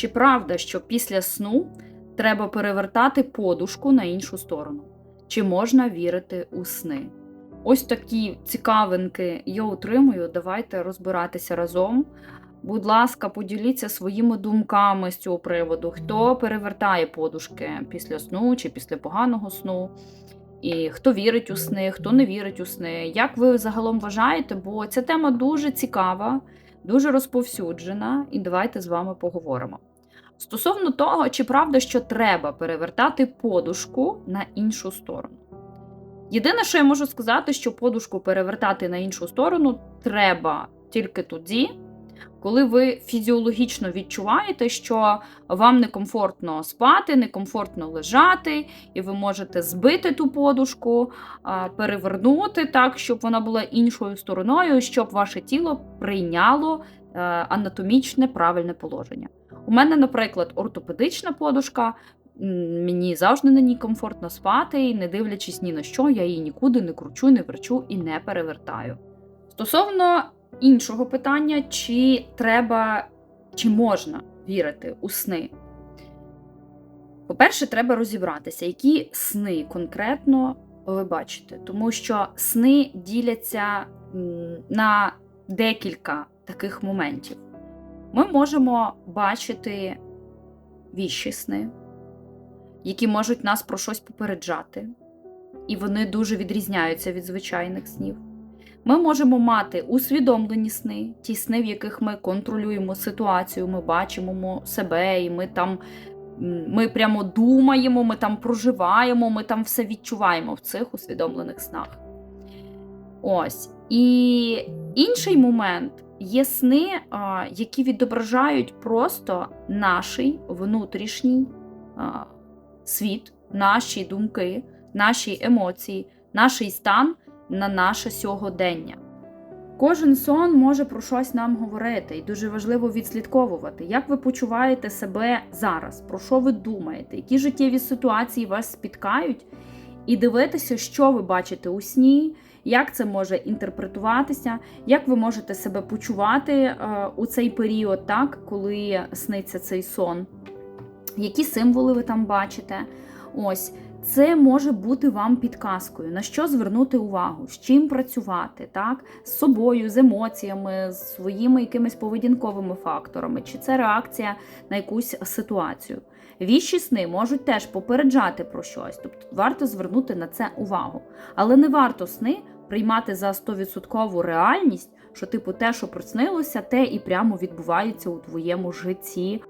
Чи правда, що після сну треба перевертати подушку на іншу сторону? Чи можна вірити у сни? Ось такі цікавинки я отримую. Давайте розбиратися разом. Будь ласка, поділіться своїми думками з цього приводу. Хто перевертає подушки після сну чи після поганого сну? І хто вірить у сни, хто не вірить у сни. Як ви загалом вважаєте? Бо ця тема дуже цікава, дуже розповсюджена, і давайте з вами поговоримо. Стосовно того, чи правда, що треба перевертати подушку на іншу сторону. Єдине, що я можу сказати, що подушку перевертати на іншу сторону треба тільки тоді, коли ви фізіологічно відчуваєте, що вам некомфортно спати, некомфортно лежати, і ви можете збити ту подушку, перевернути так, щоб вона була іншою стороною, щоб ваше тіло прийняло е, анатомічне правильне положення. У мене, наприклад, ортопедична подушка. Мені завжди на ній комфортно спати, і не дивлячись ні на що, я її нікуди не кручу, не верчу і не перевертаю. Стосовно іншого питання, чи треба, чи можна вірити у сни? По-перше, треба розібратися, які сни конкретно ви бачите, тому що сни діляться на декілька таких моментів. Ми можемо бачити віщі сни, які можуть нас про щось попереджати, і вони дуже відрізняються від звичайних снів. Ми можемо мати усвідомлені сни, ті сни, в яких ми контролюємо ситуацію, ми бачимо себе, і ми там ми прямо думаємо, ми там проживаємо, ми там все відчуваємо в цих усвідомлених снах. Ось. І інший момент. Є сни, які відображають просто наш внутрішній світ, наші думки, наші емоції, наш стан на наше сьогодення. Кожен сон може про щось нам говорити, і дуже важливо відслідковувати, як ви почуваєте себе зараз, про що ви думаєте, які життєві ситуації вас спіткають, і дивитися, що ви бачите у сні, як це може інтерпретуватися, як ви можете себе почувати е, у цей період, так, коли сниться цей сон, які символи ви там бачите. Ось. Це може бути вам підказкою, на що звернути увагу, з чим працювати, так? з собою, з емоціями, з своїми якимись поведінковими факторами, чи це реакція на якусь ситуацію. Віщі сни можуть теж попереджати про щось, тобто варто звернути на це увагу. Але не варто сни приймати за 100% реальність, що типу те, що приснилося, те і прямо відбувається у твоєму житті.